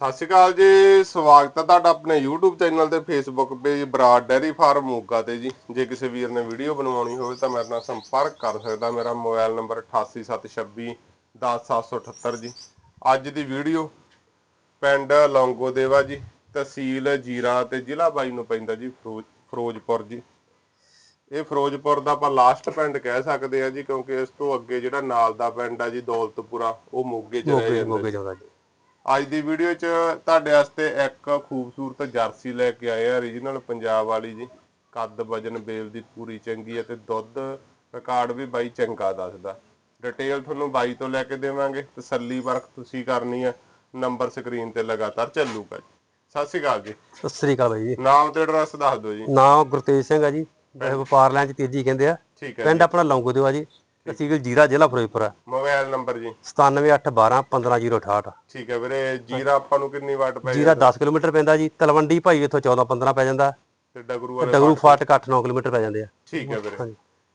ਸਤਿ ਸ਼੍ਰੀ ਅਕਾਲ ਜੀ ਸਵਾਗਤ ਹੈ ਤੁਹਾਡਾ ਆਪਣੇ YouTube ਚੈਨਲ ਤੇ Facebook page Brar dairy farm Moga ਤੇ ਜੀ। ਜੇ ਕਿਸੇ ਵੀਰ ਨੇ ਵੀਡੀਓ ਬਣਵਾਉਣੀ ਹੋਵੇ ਤਾਂ ਮੇਰੇ ਨਾਲ ਸੰਪਰਕ ਕਰ ਸਕਦਾ ਮੇਰਾ ਮੋਬਾਈਲ ਨੰਬਰ 8876 10778 ਜੀ। ਅੱਜ ਦੀ ਵੀਡੀਓ ਪਿੰਡ ਲੌਂਗੋ ਦੇਵਾ ਜੀ ਤਹਿਸੀਲ ਜੀਰਾ ਤੇ ਜ਼ਿਲ੍ਹਾ ਬਾਈ ਨੂੰ ਪੈਂਦਾ ਜੀ ਫਿਰੋਜ਼- ਫਿਰੋਜ਼ਪੁਰ ਜੀ। ਇਹ ਫਿਰੋਜ਼ਪੁਰ ਦਾ ਆਪਾਂ ਲਾਸਟ ਪਿੰਡ ਕਹਿ ਸਕਦੇ ਆ ਜੀ ਕਿਉਂਕਿ ਇਸ ਤੋਂ ਅੱਗੇ ਜਿਹੜਾ ਨਾਲ ਦਾ ਪਿੰਡ ਆ ਜੀ ਦੌਲਤਪੁਰਾ ਉਹ ਮੋਗੇ ਚ ਰਹਿ ਜਾਂਦਾ ਜੀ। ਅੱਜ ਦੀ ਵੀਡੀਓ 'ਚ ਤੁਹਾਡੇ ਵਾਸਤੇ ਇੱਕ ਖੂਬਸੂਰਤ ਜਰਸੀ ਲੈ ਕੇ ਆਏ ਆ origignal ਪੰਜਾਬ ਵਾਲੀ ਜੀ। ਕੱਦ ਵਜਨ ਬੇਲ ਦੀ ਪੂਰੀ ਚੰਗੀ ਹੈ ਤੇ ਦੁੱਧ ਰਿਕਾਰਡ ਵੀ ਬਾਈ ਚੰਗਾ ਦੱਸਦਾ। ਡਿਟੇਲ ਤੁਹਾਨੂੰ ਬਾਈ ਤੋਂ ਲੈ ਕੇ ਦੇਵਾਂਗੇ ਤਸੱਲੀ ਵਰਕ ਤੁਸੀਂ ਕਰਨੀ ਹੈ ਨੰਬਰ ਸਕਰੀਨ ਤੇ ਲਗਾਤਾਰ ਚੱਲੂਗਾ ਜੀ। ਸਤਿ ਸ਼੍ਰੀ ਅਕਾਲ ਜੀ। ਸਤਿ ਸ੍ਰੀ ਅਕਾਲ ਬਾਈ ਜੀ। ਨਾਮ ਤੇ ਐਡਰੈਸ ਦੱਸ ਦਿਓ ਜੀ। ਨਾਮ ਗੁਰਤੇਜ ਸਿੰਘ ਆ ਜੀ। ਵੈਸੇ ਵਪਾਰ ਲੈਣ ਚ ਤੇਜੀ ਕਹਿੰਦੇ ਆ। ਠੀਕ ਹੈ ਪਿੰਡ ਆਪਣਾ ਲੌਂਗੋ ਦਿਵਾ ਜੀ। ਤਹਿਸੀਲ ਜੀਰਾ ਜ਼ਿਲ੍ਹਾ ਫਿਰੋਜ਼ਪੁਰ ਆ ਮੋਬਾਈਲ ਨੰਬਰ ਜੀ। 97812 15068 ਠੀਕ ਹੈ ਵੀਰੇ ਜੀਰਾ ਆਪਾਂ ਨੂੰ ਕਿੰਨੀ ਵਾਟ ਪੈ ਜੀਰਾ 10 ਕਿਲੋਮੀਟਰ ਪੈਂਦਾ ਜੀ ਤਲਵੰਡੀ ਭਾਈ ਇੱਥੋਂ 14 15 ਪੈ ਜਾਂਦਾ। ਤੇ ਡਗਰੂ ਵਾਲੇ ਡਗਰੂ ਫਾਟਕ 8 9 ਕਿਲੋਮੀਟਰ ਪੈ ਜਾਂਦੇ ਆ। ਠੀਕ ਹੈ ਵੀਰੇ।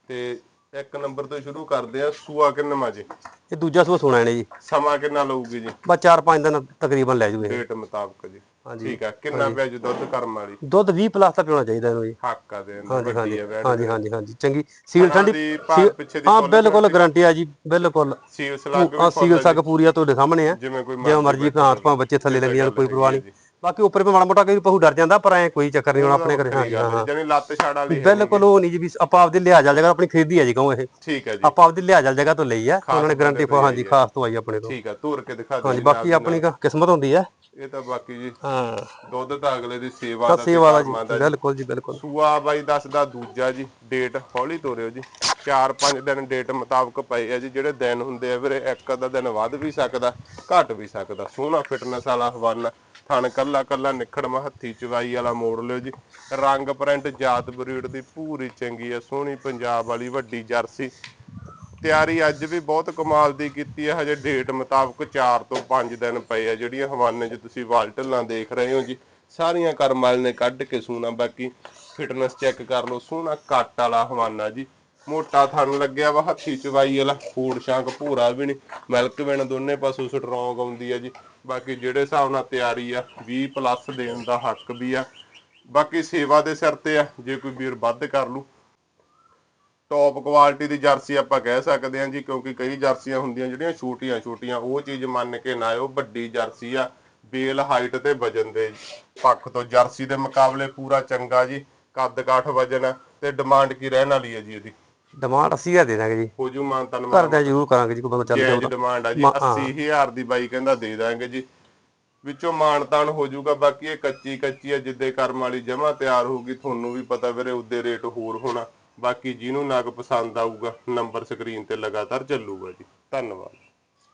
ਤੇ ਇੱਕ ਨੰਬਰ ਤੋਂ ਸ਼ੁਰੂ ਕਰਦੇ ਆ ਸੂਆ ਕਿੰਨਾ ਜੀ? ਇਹ ਦੂਜਾ ਸੂਆ ਸੁਣਾ ਨੇ ਜੀ। ਸਮਾਂ ਕਿੰਨਾ ਲਊਗੀ ਜੀ? ਬਸ 4-5 ਦਿਨ ਤਕਰੀਬਨ ਲੈ ਜੂ ਇਹ। ਡੇਟ ਮੁਤਾਬਕ ਜੀ। ਹਾਂਜੀ। ਠੀਕ ਆ ਕਿੰਨਾ ਪਿਆ ਜੀ ਦੁੱਧ ਕਰਮ ਵਾਲੀ? ਦੁੱਧ 20 ਪਲੱਸ ਤਾਂ ਪਿਉਣਾ ਚਾਹੀਦਾ ਇਹਨੂੰ ਜੀ। ਹੱਕ ਆ ਦੇ ਹਾਂਜੀ ਵੱਡੀ ਹਾਂਜੀ ਆ ਵੈਟ ਹਾਂਜੀ ਹਾਂਜੀ ਹਾਂਜੀ। ਚੰਗੀ। ਸੀਲ ਠੰਡੀ ਦੀ ਭਾਰ ਪਿੱਛੇ ਦੀ ਹਾਂ ਫੁੱਲ ਬਿਲਕੁਲ ਗਾਰੰਟੀ ਆ ਜੀ ਬਿਲਕੁਲ। ਸੀਲ ਸਲਾਗ ਆ ਸੀਲ ਸੱਗ ਪੂਰੀ ਆ ਤੁਹਾਡੇ ਸਾਹਮਣੇ ਆ। ਜਿਵੇਂ ਕੋਈ ਜਿਵੇਂ ਮਰਜ਼ੀ ਭਾਂ ਭਾਂ ਬੱਚੇ ਥੱਲੇ ਲੱਗੀ ਜਾਣ ਕੋਈ ਪਰਵਾਹ ਨਹੀਂ। ਬਾਕੀ ਉੱਪਰ ਵੀ ਮਾੜਾ ਮੋਟਾ ਕਈ ਪਹੂ ਡਰ ਜਾਂਦਾ ਪਰ ਐ ਕੋਈ ਚੱਕਰ ਨਹੀਂ ਹੁਣ ਆਪਣੇ ਘਰੇ। ਹਾਂ ਹਾਂ ਹਾਂ ਜਾਨੀ ਲੱਤ ਛਾੜ ਵਾਲੀ ਹੈ। ਬਿਲਕੁਲ ਉਹ ਨਹੀਂ ਜੀ ਵੀ ਆਪਾਂ ਆਪਦੇ ਵਾਲੀ ਜਗ੍ਹਾ ਆਪਣੀ ਖਰੀਦੀ ਆ ਜੀ ਕਹੋ ਇਹ। ਠੀਕ ਹੈ ਜੀ। ਆਪਾਂ ਆਪਦੀ ਵਾਲੀ ਜਗ੍ਹਾ ਤੋਂ ਲਈ ਆ ਉਹਨਾਂ ਨੇ ਗਾਰੰਟੀ ਹਾਂਜੀ ਖਾਸ ਤੋਂ ਆਈ ਆਪਣੇ ਤੋਂ। ਠੀਕ ਆ ਧੂਰ ਕੇ ਦਿਖਾ ਦਿਓ ਹਾਂਜੀ ਜੀ ਬਾਕੀ ਆਪਣੀ ਕਿਸਮਤ ਹੁੰਦੀ ਆ। ਇਹ ਤਾਂ ਬਾਕੀ ਜੀ ਹਾਂ। ਦੁੱਧ ਤਾਂ ਅਗਲੇ ਦੀ ਸੇਵਾ ਦਾ ਸੇਵਾ ਦਾ ਜੀ ਬਿਲਕੁਲ ਜੀ ਬਿਲਕੁਲ। ਸੂਆ ਬਾਈ ਦੱਸਦਾ ਦੂਜਾ ਜੀ ਡੇਟ ਹੌਲੀ ਤੋਰਿਓ ਜੀ। 4-5 ਦਿਨ ਡੇਟ ਮੁਤਾਬਕ ਪਏ ਆ ਜੀ ਜਿਹੜੇ ਦਿਨ ਹੁੰਦੇ ਆ ਵੀਰੇ ਇੱਕ ਅੱਧਾ ਦਿਨ ਵੱਧ ਵੀ ਸਕਦਾ ਘਟ ਵੀ ਸਕਦਾ। ਸੋਹਣਾ ਫਿਟਨੈਸ ਵਾਲਾ ਹਵਾਨਾ ਥਣ ਕੱਲਾ ਕੱਲਾ ਨਿਖੜਮਾ ਹੱਥੀ ਚਵਾਈ ਵਾਲਾ ਮੋੜ ਲਿਓ ਜੀ। ਰੰਗ ਪ੍ਰਿੰਟ ਜਾਤ ਬਰੀਡ ਦੀ ਪੂਰੀ ਚੰਗੀ ਆ ਸੋਹਣੀ ਪੰਜਾਬ ਵਾਲੀ ਵੱਡੀ ਜਰਸੀ। ਤਿਆਰੀ ਅੱਜ ਵੀ ਬਹੁਤ ਕਮਾਲ ਦੀ ਕੀਤੀ ਹੈ। ਹਜੇ ਡੇਟ ਮੁਤਾਬਕ 4 ਤੋਂ 5 ਦਿਨ ਪਏ ਆ। ਜਿਹੜੀਆਂ ਹਵਾਨੇ 'ਚ ਤੁਸੀਂ ਵਾਲਟਲਾਂ ਦੇਖ ਰਹੇ ਹੋ ਜੀ, ਸਾਰੀਆਂ ਕਰਮਾਲ ਨੇ ਕੱਢ ਕੇ ਸੂਣਾ। ਬਾਕੀ ਫਿਟਨੈਸ ਚੈੱਕ ਕਰ ਲਓ। ਸੋਹਣਾ ਕੱਟ ਵਾਲਾ ਹਵਾਨਾ ਜੀ। ਮੋਟਾ ਥਣ ਲੱਗਿਆ ਵਾ, ਹੱਥੀ ਚਵਾਈ ਵਾਲਾ। ਫੂੜ ਸ਼ਾਂਕ ਭੂਰਾ ਵੀ ਨਹੀਂ। ਮਿਲਕ ਵੇਣ ਦੋਨੇ ਪਾਸੋਂ ਸਟਰੋਂਗ ਆਉਂਦੀ ਆ ਜੀ। ਬਾਕੀ ਜਿਹੜੇ ਹਿਸਾਬ ਨਾਲ ਤਿਆਰੀ ਆ 20 ਪਲੱਸ ਦੇਣ ਦਾ ਹੱਕ ਵੀ ਆ। ਬਾਕੀ ਸੇਵਾ ਦੇ ਸਿਰ ਤੇ ਆ। ਜੇ ਕੋਈ ਵੀਰ ਵੱਧ ਕਰ ਲੂ ਟੌਪ ਕੁਆਲਿਟੀ ਦੀ ਜਰਸੀ ਆਪਾਂ ਕਹਿ ਸਕਦੇ ਹਾਂ ਜੀ ਕਿਉਂਕਿ ਕਈ ਜਰਸੀਆਂ ਹੁੰਦੀਆਂ ਜਿਹੜੀਆਂ ਛੋਟੀਆਂ ਛੋਟੀਆਂ ਉਹ ਚੀਜ਼ ਮੰਨ ਕੇ ਨਾ ਆਇਓ ਵੱਡੀ ਜਰਸੀ ਆ ਬੇਲ ਹਾਈਟ ਤੇ ਵਜਨ ਦੇ ਪੱਖ ਤੋਂ। ਜਰਸੀ ਦੇ ਮੁਕਾਬਲੇ ਪੂਰਾ ਚੰਗਾ ਜੀ ਕੱਦ ਕਾਠ ਵਜਨ ਤੇ ਡਿਮਾਂਡ ਕੀ ਰਹਿਣ ਵਾਲੀ ਹੈ ਜੀ ਇਹਦੀ? ਡਿਮਾਂਡ 80000 ਦੇ ਦਾਂਗੇ ਜੀ। ਹੋ ਜੂ ਮਾਨ ਤਨ ਕਰਦੇ ਜ਼ਰੂਰ ਕਰਾਂਗੇ ਜੀ ਕੋਈ ਬੰਦਾ ਚੱਲ ਜਾਊਗਾ। ਡਿਮਾਂਡ ਆ ਜੀ ਮਾ- ਹਾਂ। 80000 ਦੀ ਬਾਈ ਕਹਿੰਦਾ ਦੇ ਦਾਂਗੇ ਜੀ। ਵਿੱਚੋਂ ਮਾਨਤਾਨ ਹੋ ਜਾਊਗਾ ਬਾਕੀ ਇਹ ਕੱਚੀ ਕੱਚੀ ਆ ਜਿੱਦੇ ਕਰਮ ਵਾਲੀ ਜਮਾ ਤਿਆਰ ਹੋਊਗੀ ਤੁਹਾਨੂੰ ਵੀ ਪਤਾ ਵੀਰੇ ਉਹਦੇ ਰੇਟ ਹੋਰ ਹੋਣਾ। ਬਾਕੀ ਜਿਹਨੂੰ ਨਗ ਪਸੰਦ ਆਊਗਾ ਨੰਬਰ ਸਕਰੀਨ ਤੇ ਲਗਾਤਾਰ ਚੱਲੂਗਾ ਜੀ। ਧੰਨਵਾਦ।